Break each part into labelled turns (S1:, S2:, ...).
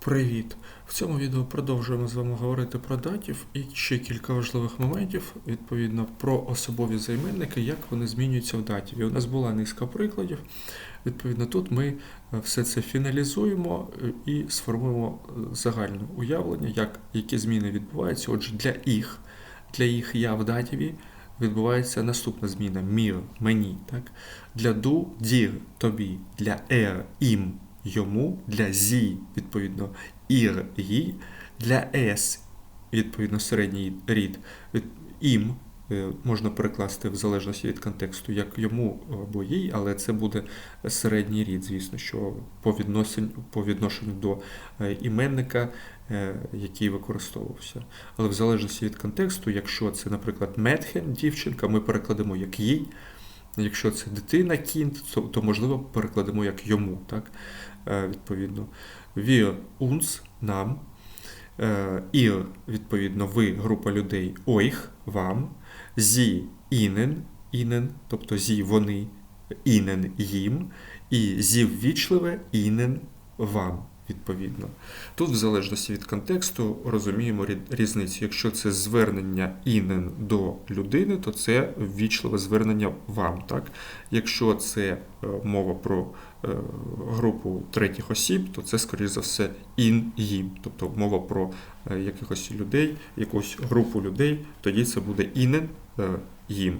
S1: Привіт! В цьому відео продовжуємо з вами говорити про датів і ще кілька важливих моментів, відповідно, про особові займенники, як вони змінюються в датіві. У нас була низка прикладів. Відповідно, тут ми е, все це фіналізуємо е, і сформуємо е, загальне уявлення, як, які зміни відбуваються. Отже, для їх, для їх я в датіві відбувається наступна зміна мір, мені. Так? Для ду дір тобі, для ер ім йому, для зі, відповідно, ір їй, для ес, відповідно, середній рід, ім е, можна перекласти в залежності від контексту, як йому або їй, але це буде середній рід, звісно, що по відношенню, по відношенню до е, іменника, е, який використовувався. Але в залежності від контексту, якщо це, наприклад, Метхен, дівчинка, ми перекладемо як їй. Якщо це дитина, кінт, то, то можливо перекладемо як йому, так? Е, відповідно. Wir uns нам. Е, Ihr, відповідно, ви, група людей, euch, вам. Sie, ihnen, ihnen, тобто sie, вони, ihnen, їм. І sie ввічливе, ihnen, вам, відповідно. Тут, в залежності від контексту, розуміємо рі- різницю. Якщо це звернення ihnen до людини, то це ввічливе звернення вам. Так? Якщо це е, мова про е, групу третіх осіб, то це, скоріш за все, ін їм, тобто мова про е, якихось людей, якусь групу людей, тоді це буде інен їм.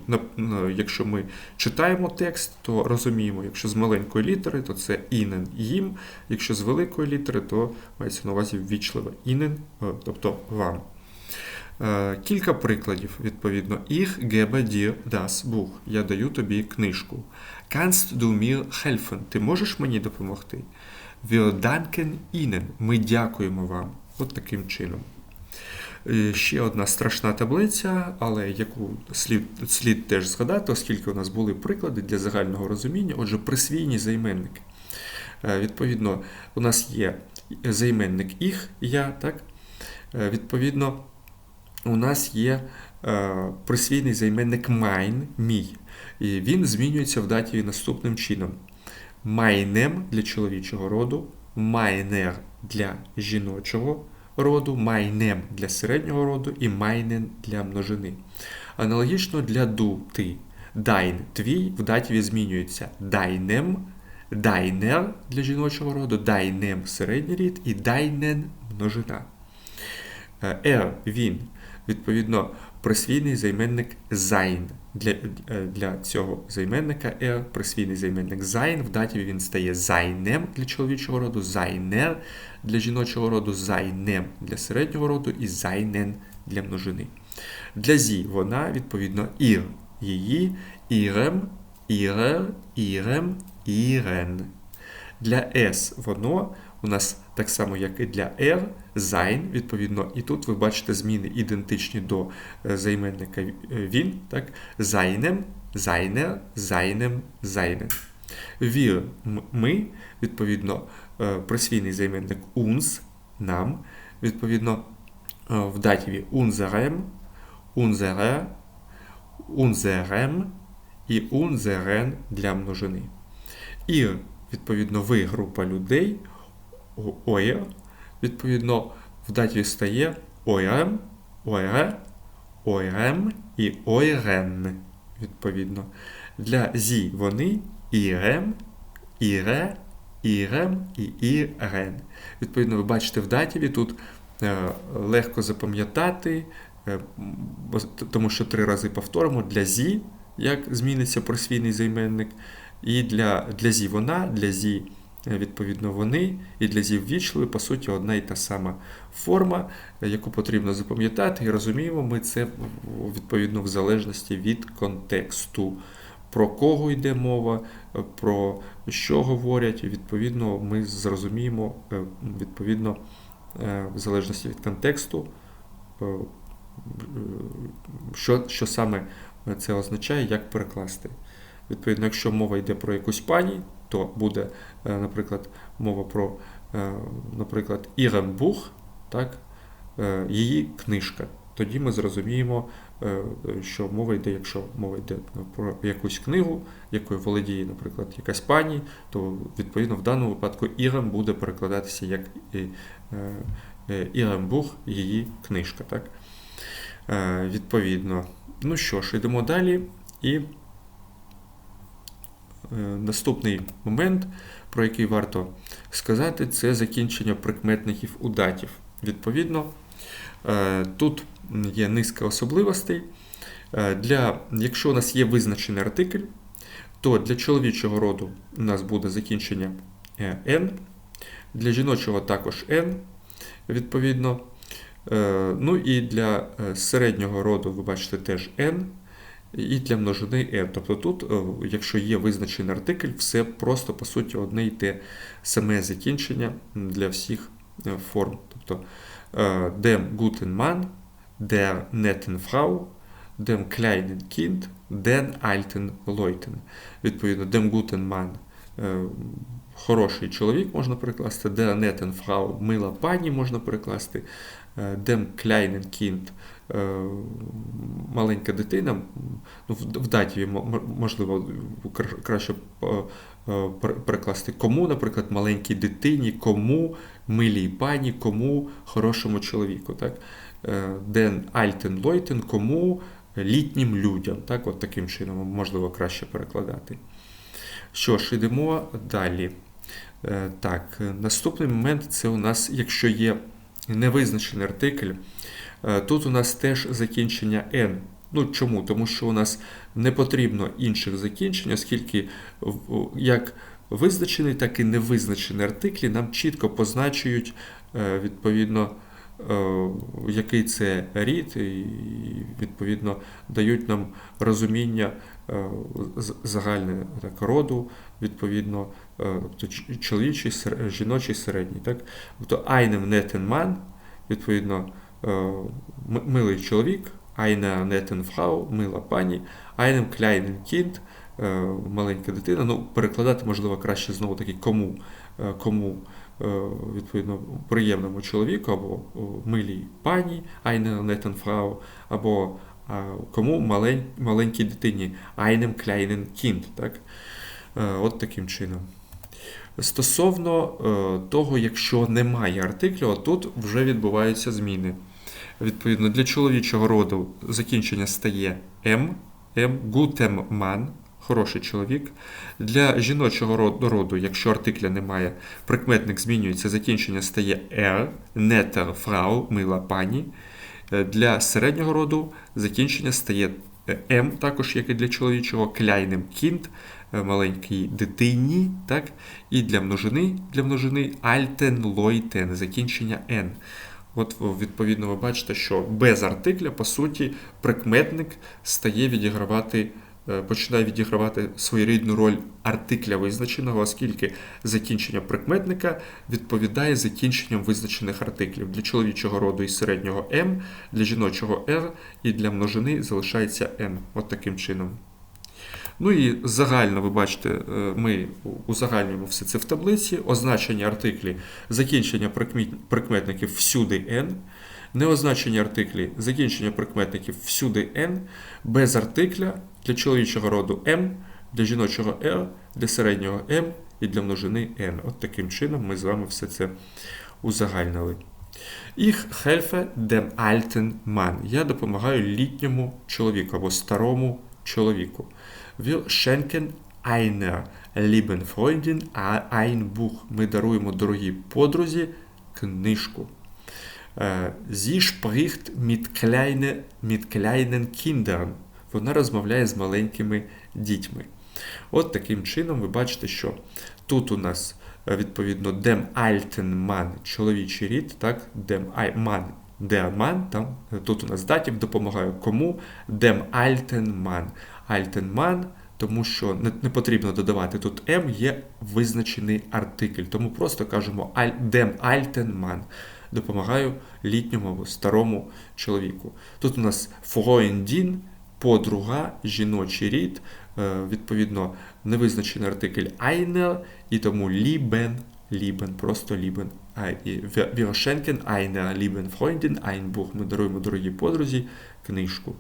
S1: Якщо ми читаємо текст, то розуміємо, якщо з маленької літери, то це інен їм, якщо з великої літери, то мається на увазі ввічливе інен, е, тобто вам. Е, Кілька прикладів, відповідно. Ich gebe dir das Buch. Я даю тобі книжку. Kannst du mir helfen? Ти можеш мені допомогти? Wir danken Ihnen. Ми дякуємо вам. От таким чином. Е, Ще одна страшна таблиця, але яку слід, слід теж згадати, оскільки у нас були приклади для загального розуміння. Отже, присвійні займенники. Е, Відповідно, у нас є займенник їх, я, так? Е, Відповідно, у нас є присвійний займенник mein, мій. І він змінюється в датіві наступним чином: майнем для чоловічого роду, майнер для жіночого роду, майнем для середнього роду і майнен для множини. Аналогічно для ду ти. Дайн твій в датіві змінюється дайнем, дайнер для жіночого роду, дайнем середній рід і дайнен множина. Е, Er, він, відповідно, присвійний займенник sein. Для, е, для цього займенника er, присвійний займенник sein, в датіві він стає зайнем для чоловічого роду, зайнер для жіночого роду, зайнем для середнього роду і зайнен для множини. Для зі вона, відповідно, ір, її, ірем, ірер, ірем, ірен. Для S воно у нас так само, як і для R, sein, відповідно, і тут ви бачите зміни ідентичні до е, займенника е, він, так? Зайнем, зайнер, зайнем, зайнен. Wir, ми, відповідно, е, присвійний займенник uns, нам, відповідно, в датіві unserem, unsere, unserem і unzeren для множини. І, відповідно, ви група людей, о- оє, відповідно, в даті стає оєрем, оєре, оєрем і ойрен, відповідно. Для зі вони ірем, іре, ірем і ірен. Відповідно, ви бачите в датіві тут е, легко запам'ятати, е, тому що три рази повторимо для зі, як зміниться просвійний займенник, і для, для зі вона, для зі відповідно вони, і для зі ввічливі, по суті, одна і та сама форма, е, яку потрібно запам'ятати, і розуміємо ми це відповідно в залежності від контексту. Про кого йде мова, е, про що говорять, відповідно ми зрозуміємо е, відповідно е, в залежності від контексту, е, е, що, що саме це означає, як перекласти. Відповідно, якщо мова йде про якусь пані, то буде, е, наприклад, мова про, е, наприклад, Ірен так, е, її книжка. тоді ми зрозуміємо, що мова йде, якщо мова йде ну, про якусь книгу, якою володіє, наприклад, якась пані, то відповідно в даному випадку Ірем буде перекладатися як Ірембух, її книжка. Так? Відповідно. Ну що ж, йдемо далі. І наступний момент, про який варто сказати, це закінчення прикметників у датів. Відповідно, е, тут є низка особливостей. Е, Для, Якщо у нас є визначений артикль, то для чоловічого роду у нас буде закінчення е, N, для жіночого також N, відповідно. Е, Ну і для е, середнього роду, ви бачите, теж N, і для множини N. Тобто тут, е, якщо є визначений артикль, все просто по суті одне й те саме закінчення для всіх е, форм. Тобто е, dem guten Mann, der netten Frau, dem kleinen Kind, den alten Leuten. Відповідно, dem guten Mann хороший чоловік можна перекласти, der netten Frau мила пані можна перекласти, dem kleinen Kind маленька дитина. Ну, в, мо- можливо краще е, е, пере- перекласти кому, наприклад, маленькій дитині, кому милій пані, кому хорошому чоловіку. Так? Е, Den alten Leuten, кому літнім людям. Так? От таким чином можливо краще перекладати. Що ж, йдемо далі. Е, Так, е, наступний момент це у нас, якщо є невизначений артикль, е, тут у нас теж закінчення N. Ну чому? Тому що у нас не потрібно інших закінчень, оскільки як визначений, так і невизначений артиклі нам чітко позначують е, відповідно. е, Який це рід, і відповідно дають нам розуміння е, загальне так, роду, відповідно, е, тобто чоловічий, жіночий, середній. Так? Тобто netten Mann, відповідно, е, милий чоловік, netten Frau, мила пані, einem kleinen Kind, е, маленька дитина. Ну, перекладати можливо краще знову таки кому, е, кому е, відповідно приємному чоловіку або милій пані, netten Frau, або кому малень, маленькій дитині, einem kleinen Kind. Так? Е, От таким чином. Стосовно е, того, якщо немає артиклю, тут вже відбуваються зміни. Відповідно, для чоловічого роду закінчення стає М, М, гутем хороший чоловік. Для жіночого роду, роду, якщо артикля немає, прикметник змінюється, закінчення стає Р, нетер фрау, мила пані. Е, Для середнього роду закінчення стає М, також як і для чоловічого, кляйнем кінт, е, маленькій дитині, так? І для множини, для множини альтен лойтен, закінчення Н. От, відповідно, ви бачите, що без артикля, по суті, прикметник стає відігравати, е, починає відігравати своєрідну роль артикля визначеного, оскільки закінчення прикметника відповідає закінченням визначених артиклів. Для чоловічого роду і середнього М, для жіночого R і для множини залишається N. От таким чином. Ну і загально, ви бачите, е, ми узагальнюємо все це в таблиці. Означені артиклі, закінчення прикметників всюди n, неозначені артиклі, закінчення прикметників всюди n, без артикля для чоловічого роду m, для жіночого r, для середнього m і для множини n. От таким чином ми з вами все це узагальнили. Ich helfe dem alten Mann. Я допомагаю літньому чоловіку або старому чоловіку. Wir schenken einer lieben Freundin ein Buch. Ми даруємо дорогій подрузі книжку. Е, Sie spricht mit, kleine, mit kleinen Kindern. Вона розмовляє з маленькими дітьми. От таким чином ви бачите, що тут у нас е, відповідно dem alten Mann чоловічий рід, так, dem Mann der Mann, там, тут у нас датів допомагаю кому, dem alten Mann. Alten Mann, тому що не, не потрібно додавати тут М, є визначений артикль. Тому просто кажемо dem Altenmann. Допомагаю літньому старому чоловіку. Тут у нас Freundin, подруга, жіночий рід, е, відповідно, невизначений артикль einer, і тому lieben, lieben, просто lieben а, і wir wir schenken einer lieben Freundin ein Buch. Ми даруємо дорогій подрузі книжку.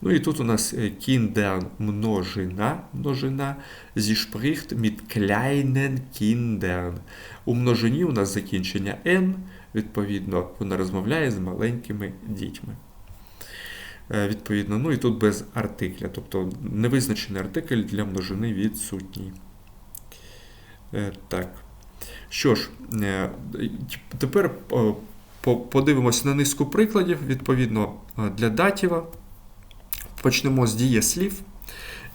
S1: Ну і тут у нас Kindern множина, множина, sie spricht mit kleinen Kindern. У множині у нас закінчення n, відповідно, вона розмовляє з маленькими дітьми. Е, Відповідно, ну і тут без артикля, тобто невизначений артикль для множини відсутній. Е, Так. Що ж, е, тепер подивимося на низку прикладів. Відповідно, для датіва. Почнемо з дієслів.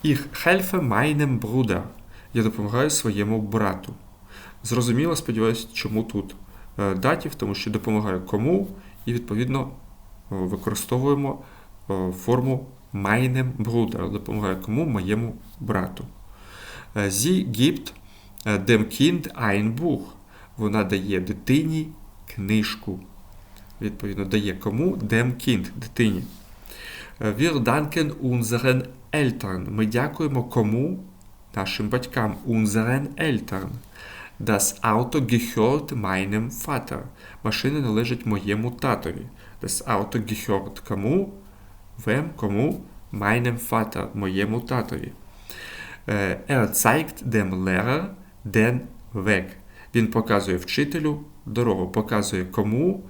S1: Ich helfe meinem Bruder. Я допомагаю своєму брату. Зрозуміло, сподіваюся, чому тут е, датів, тому що допомагаю кому, і відповідно е, використовуємо е, форму meinem Bruder. Допомагаю кому моєму брату. Sie gibt dem Kind ein Buch. Вона дає дитині книжку. Відповідно, дає кому dem Kind, дитині. Е, Wir danken unseren Eltern. Ми дякуємо кому? Нашим батькам. Unseren Eltern. Das Auto gehört meinem Vater. Машина належить моєму татові. Das Auto gehört кому? Wem? Кому? Meinem Vater. Моєму татові. Е, Er zeigt dem Lehrer den Weg. Він показує вчителю дорогу. Показує кому?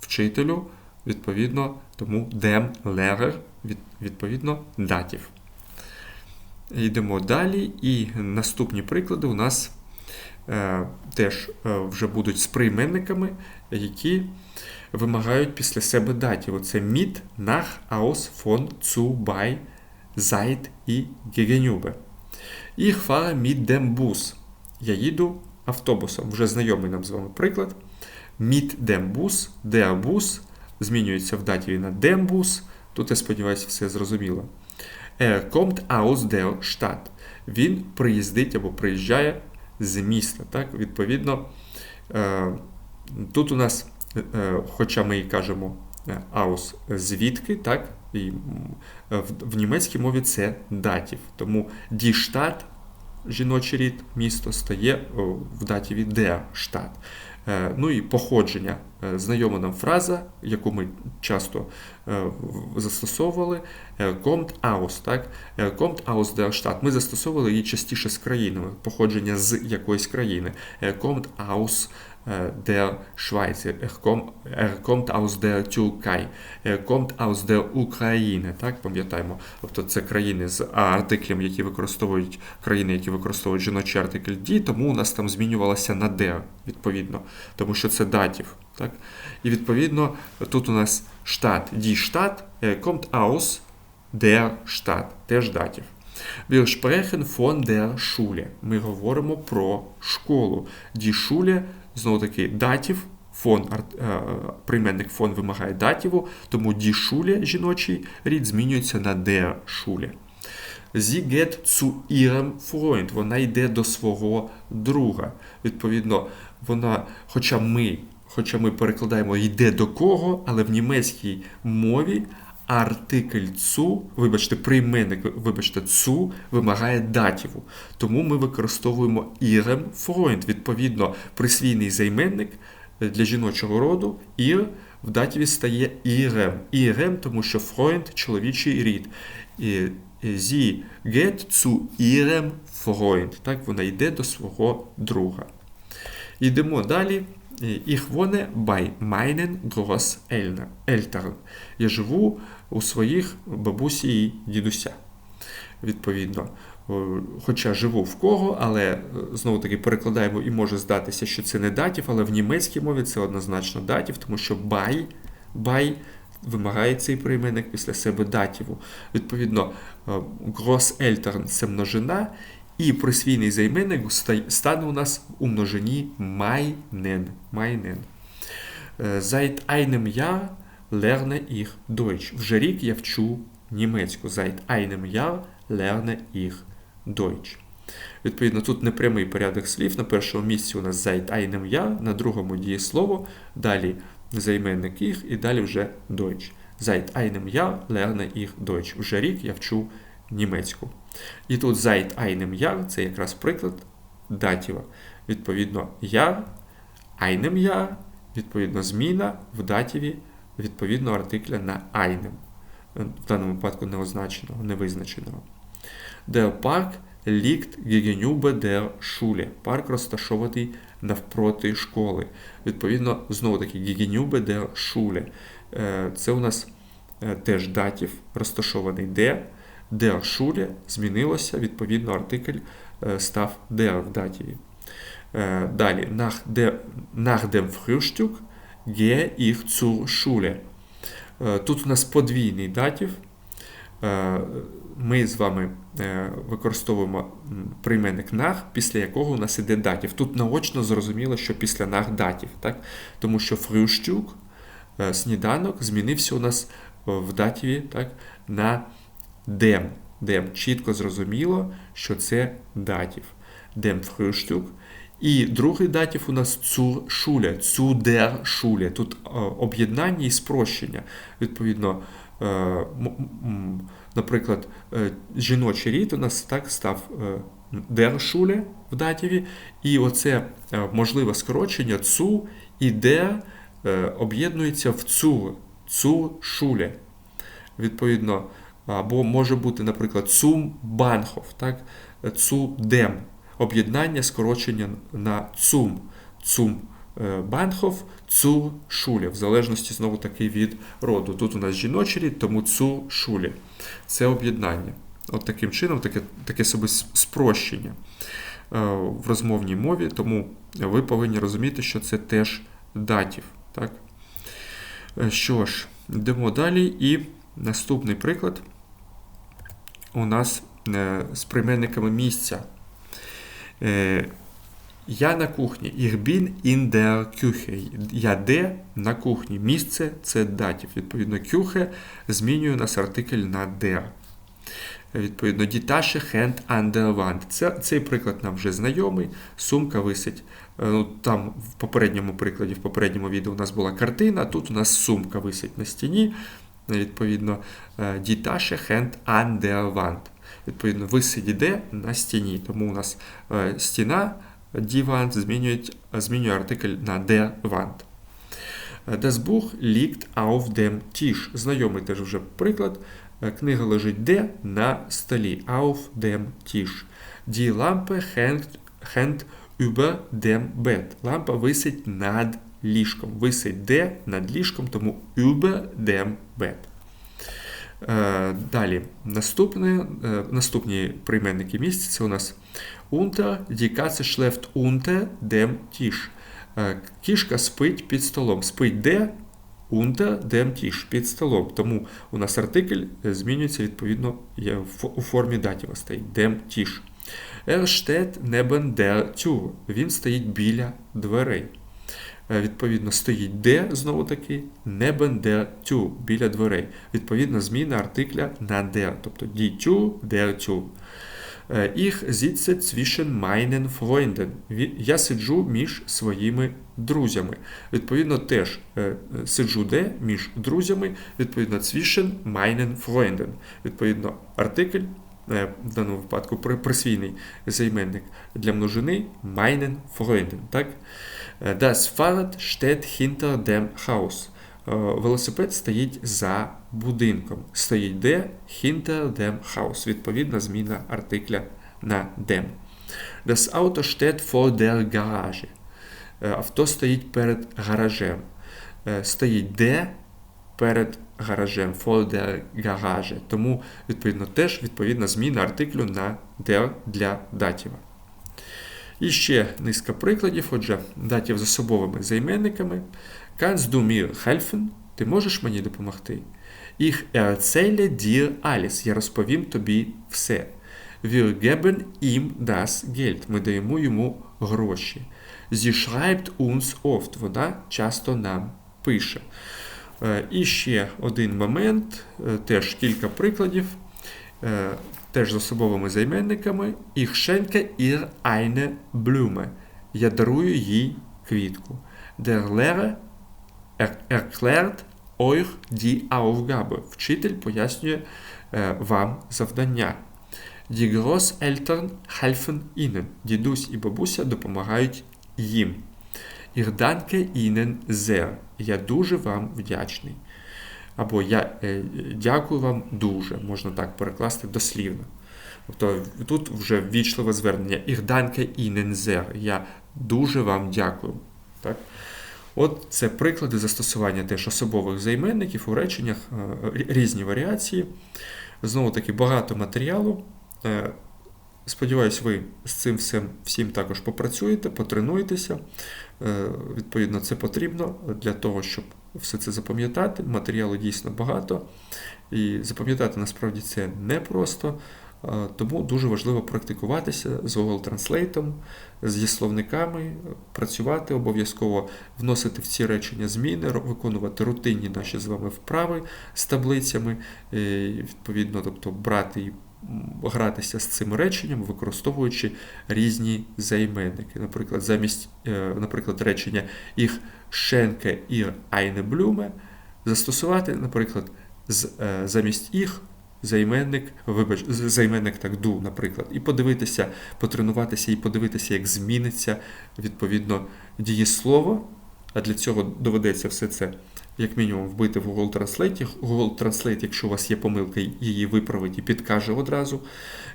S1: Вчителю, відповідно, тому dem Lehrer, від, відповідно, датів. Йдемо далі, і наступні приклади у нас е, теж е, вже будуть з прийменниками, які вимагають після себе датів. Оце mit, nach, aus, von, zu, bei, seit і gegenüber. Ich fahre mit dem Bus. Я їду автобусом. Вже знайомий нам з вами приклад. Mit dem Bus, der Bus змінюється в датіві на Bus. Тут, я сподіваюся, все зрозуміло. Er kommt aus der Stadt. Він приїздить або приїжджає з міста. Так? Відповідно, е, тут у нас, е, хоча ми і кажемо е, aus звідки, так? І е, в німецькій мові це датів. Тому die Stadt, жіночий рід, місто стає в датіві der Stadt. Е, Ну і походження. Е, Знайома нам фраза, яку ми часто е, застосовували, kommt aus, так? Kommt aus der Stadt. Ми застосовували її частіше з країнами, походження з якоїсь країни. Kommt aus der Schweiz. Er kommt, er kommt aus der Türkei. Er kommt aus der України. Так, пам'ятаємо. Тобто це країни з артиклем, які використовують країни, які використовують жіночий артикль дій, тому у нас там змінювалося на der, відповідно, тому що це датів. Так? І відповідно тут у нас штат, die Stadt е, kommt aus der Stadt, теж датів. Wir sprechen von der Schule. Ми говоримо про школу. Die Schule, знову таки, датів, фон, е, прийменник фон вимагає датіву, тому die Schule, жіночий рід, змінюється на der Schule. Sie geht zu ihrem Freund. Вона йде до свого друга. Відповідно, вона, хоча ми, хоча ми перекладаємо йде до кого, але в німецькій мові артикль цу, вибачте, прийменник, вибачте, цу вимагає датіву. Тому ми використовуємо ihrem Freund. Відповідно, присвійний займенник для жіночого роду ір в датіві стає ihrem. Ihrem, тому що Freund – чоловічий рід. І Sie geht zu ihrem Freund. Так, вона йде до свого друга. Йдемо далі. Ich wohne bei meinen Großeltern. Я живу у своїх бабусі і дідуся. Відповідно, хоча живу в кого, але е, знову таки перекладаємо і може здатися, що це не датів, але в німецькій мові це однозначно датів, тому що by, by вимагає цей прийменник після себе датіву. Відповідно, е, Großeltern – це множина, і присвійний займенник ста- стане у нас у множині meinen. Е, Seit einem Jahr lerne ich Deutsch. Вже рік я вчу німецьку. Seit einem Jahr lerne ich Deutsch. Відповідно, тут непрямий порядок слів. На першому місці у нас seit einem Jahr, на другому дієслово, далі займенник ich і далі вже Deutsch. Seit einem Jahr lerne ich Deutsch. Вже рік я вчу німецьку. І тут seit einem Jahr – це якраз приклад датіва. Відповідно, Jahr einem Jahr, відповідно, зміна в датіві відповідного артикля на einem. В даному випадку неозначеного, невизначеного. Der Park liegt gegenüber der Schule. Парк розташований навпроти школи. Відповідно, знову таки, gegenüber der Schule. Е, Це у нас е, теж датів розташований де. Schule змінилося, відповідно, артикль е, став der в датіві. Е, Далі, nach, dem Frühstück gehe ich zur Schule. Тут у нас подвійний датів. Е, Ми з вами використовуємо прийменник нах, після якого у нас іде датів. Тут наочно зрозуміло, що після нах датів, так? тому що е, сніданок, змінився у нас в датіві так, на dem. Dem. Чітко зрозуміло, що це датів. Dem Frühstück. І другий датів у нас zur Schule, zu der Schule. Тут е, об'єднання і спрощення. Відповідно, е, наприклад, е, жіночий рід у нас так став der Schule в датіві. І оце можливе скорочення zu і der е, об'єднується в zu, zu Schule. Відповідно, або може бути, наприклад, zum Bahnhof, так? dem. Об'єднання скорочення на zum. Zum е, Bahnhof, zu в залежності знову таки від роду. Тут у нас жіночий рід, тому zu Schule. Це об'єднання. От таким чином, таке, таке собі спрощення е, в розмовній мові, тому ви повинні розуміти, що це теж датів. Так? Е, Що ж, йдемо далі. І наступний приклад у нас е, з прийменниками місця. Е, Я на кухні. Ich bin in der Küche. Я де на кухні. Місце це датів. Відповідно, Küche змінює нас артикль на der. Відповідно, die Tasche hängt an der Wand. Це, цей приклад нам вже знайомий. Сумка висить. Е, Ну, там в попередньому прикладі, в попередньому відео у нас була картина, тут у нас сумка висить на стіні. Відповідно, die Tasche hängt an der. Відповідно, висить іде на стіні. Тому у нас е, стіна die змінює, артикль на der Wand. Е, Das Buch liegt auf dem Tisch. Знайомий теж вже приклад. Е, Книга лежить де? На столі. Auf dem Tisch. Die Lampe hängt, hängt über dem Bett. Лампа висить над ліжком. Висить де? Над ліжком, тому über dem Bett. Е, Далі, наступне, е, наступні прийменники місця це у нас unter, die Katze schläft unter dem Tisch. Е, Кішка спить під столом. Спить де? Unter dem Tisch, під столом. Тому у нас артикль змінюється відповідно у формі датіва стоїть dem Tisch. Er steht neben der Tür. Він стоїть біля дверей. Е, Відповідно, стоїть де, знову таки, neben der Tür, біля дверей. Відповідно, зміна артикля на der, тобто die Tür, der Tür. Е, Ich sitze zwischen meinen Freunden. Я сиджу між своїми друзями. Відповідно, теж е, сиджу де між друзями, відповідно, zwischen meinen Freunden. Відповідно, артикль, в даному випадку присвійний займенник для множини meinen Freunden. Так? Das Fahrrad steht hinter dem Haus. Велосипед стоїть за будинком. Стоїть де? Hinter dem Haus. Відповідна зміна артикля на dem. Das Auto steht vor der Garage. Е, Авто стоїть перед гаражем. Е, Стоїть де? Перед гаражем. For der Garage. Тому, відповідно, теж відповідна зміна артиклю на der для датіва. І ще низка прикладів. Отже, датів з особовими займенниками. Kannst du mir helfen? Ти можеш мені допомогти? Ich erzähle dir alles. Я розповім тобі все. Wir geben ihm das Geld. Ми даємо йому гроші. Sie schreibt uns oft. Вона часто нам пише. Е, І ще один момент, е, теж кілька прикладів, теж з особовими займенниками. Ich schenke ihr eine Blume. Я дарую їй квітку. Der Lehrer er- erklärt euch die Aufgabe. Вчитель пояснює е, вам завдання. Die Großeltern helfen ihnen. Дідусь і бабуся допомагають їм. Ich danke Ihnen sehr. Я дуже вам вдячний. Або я е, дякую вам дуже, можна так перекласти дослівно. Тобто тут вже ввічливе звернення. Ich danke Ihnen. Я дуже вам дякую. Так? От це приклади застосування теж особових займенників у реченнях, е, різні варіації. Знову таки багато матеріалу. Е, Сподіваюсь, ви з цим всім, всім також попрацюєте, потренуєтеся. Відповідно, це потрібно для того, щоб все це запам'ятати. Матеріалу дійсно багато. І запам'ятати насправді це непросто. Тому дуже важливо практикуватися з Google Translate, зі словниками, працювати обов'язково, вносити в ці речення зміни, виконувати рутинні наші з вами вправи з таблицями, відповідно, тобто брати і гратися з цим реченням, використовуючи різні займенники. Наприклад, замість е, наприклад, речення «Ich schenke ihr eine Blume» застосувати, наприклад, е, замість «ich» займенник, вибач, займенник так ду, наприклад, і подивитися, потренуватися і подивитися, як зміниться відповідно дієслово. А для цього доведеться все це як мінімум вбити в Google Translate. Google Translate, якщо у вас є помилка, її виправить і підкаже одразу.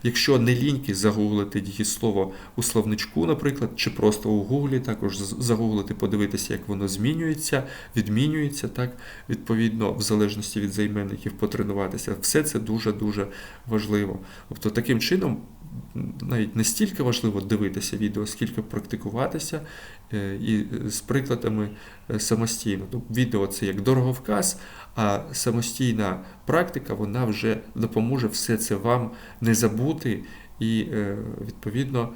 S1: Якщо не ліньки, загуглити дієслово у словничку, наприклад, чи просто у Гуглі, також загуглити, подивитися, як воно змінюється, відмінюється, так, відповідно, в залежності від займенників потренуватися. Все це дуже-дуже важливо. Тобто, таким чином, навіть не стільки важливо дивитися відео, скільки практикуватися е, і з прикладами е, самостійно. Відео це як дороговказ, а самостійна практика вона вже допоможе все це вам не забути і, е, відповідно,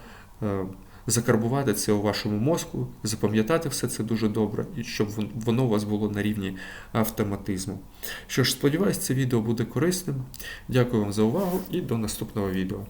S1: е, закарбувати це у вашому мозку, запам'ятати все це дуже добре, і щоб воно у вас було на рівні автоматизму. Що ж, сподіваюсь, це відео буде корисним. Дякую вам за увагу і до наступного відео.